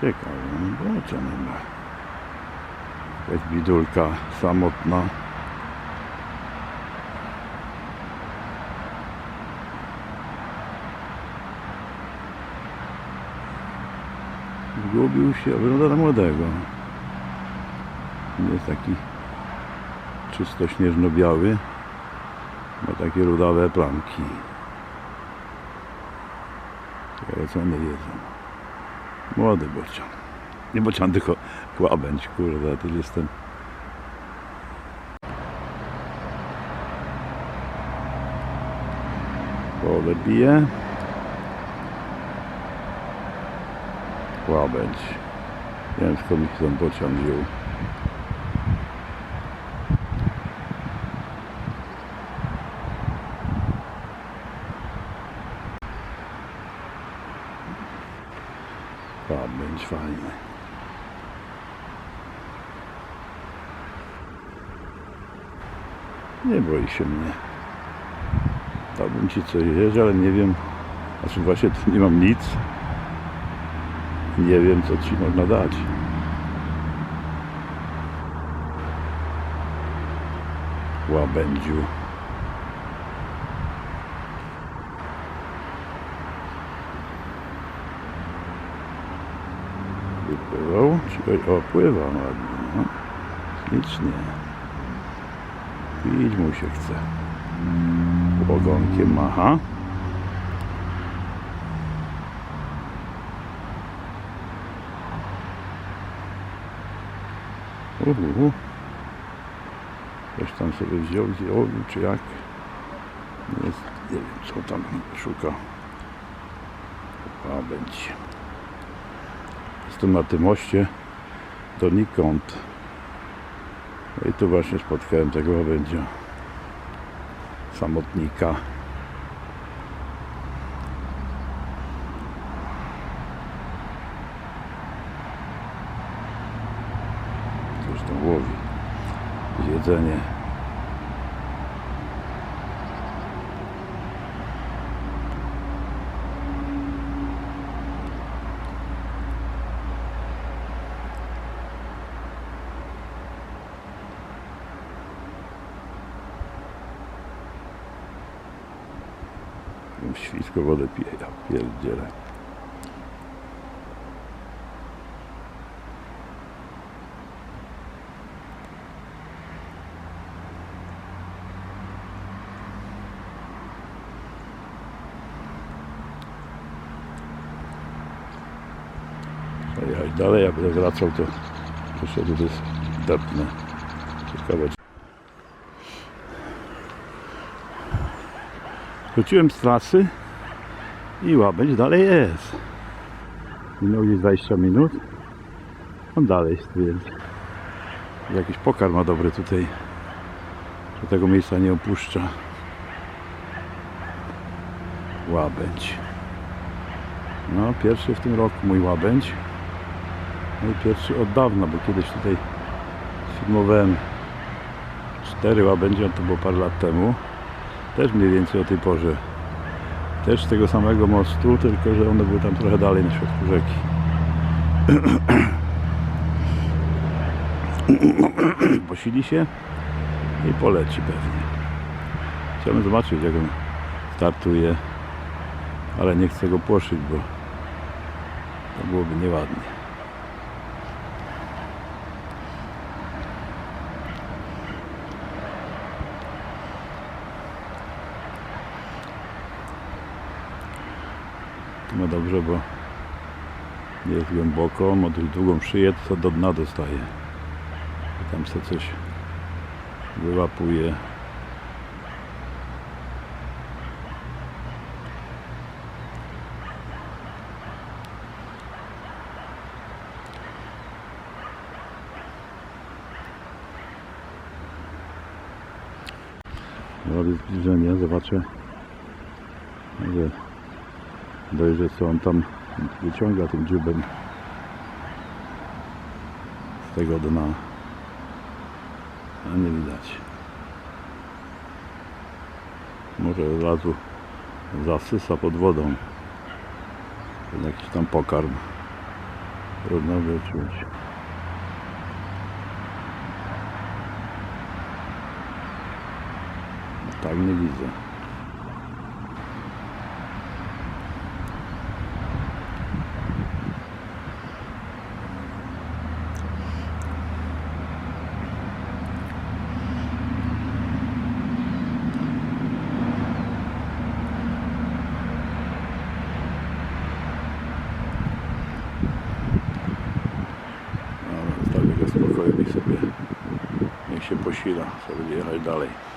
Ciekawe, no co nie ma. Jakaś bidulka samotna. Zgubił się, wygląda na młodego. Nie jest taki czysto śnieżno-biały. Ma takie rudawe plamki. Ciekawe co one jedzą. Młody bocian. Nie bocian, tylko łabędź, kurde, też jestem. Pole bije. Łabędź. Nie wiem skąd mi się ten bocian wziął. Łabędź fajny. Nie boi się mnie. Dałbym ci coś jeść, ale nie wiem. Znaczy właśnie tu nie mam nic. Nie wiem co ci można dać. Łabędziu. Wypływał? Czy o, pływa ładnie. No. Ślicznie. Pić mu się chce. Ogonkiem macha. Uhu. Coś tam sobie wziął, zjął, czy jak? Nie, wiem, co tam szuka. Jestem na tym moście donikąd. No i tu właśnie spotkałem tego łabędzia. Samotnika. Coś tam łowi. Jedzenie. Świsko wodę pije, ja pierdzielę. Dalej, jak będę wracał, to tu depnę. Ciekawe, Wróciłem z trasy i łabędź dalej jest. Minął gdzieś 20 minut. On dalej jest. Jakiś pokarm ma dobry tutaj. Że tego miejsca nie opuszcza. Łabędź. No, pierwszy w tym roku mój łabędź. No i pierwszy od dawna, bo kiedyś tutaj filmowałem cztery łabędzie, to było parę lat temu. Też mniej więcej o tej porze. Też z tego samego mostu, tylko że one były tam trochę dalej na środku rzeki. Posili się i poleci pewnie. Chciałbym zobaczyć jak on startuje, ale nie chcę go płoszyć, bo to byłoby nieładnie. No dobrze, bo jest głęboko, ma długą szyję, to do dna dostaje. I tam se coś wyłapuje. Robię zbliżenie, zobaczę. Może dojrzeć co on tam wyciąga tym dziubem z tego dna. A nie widać. Może od razu zasysa pod wodą. Jakiś tam pokarm Trudno wyczuć. Tak nie widzę. No, zostawię go spokojnie sobie. Niech się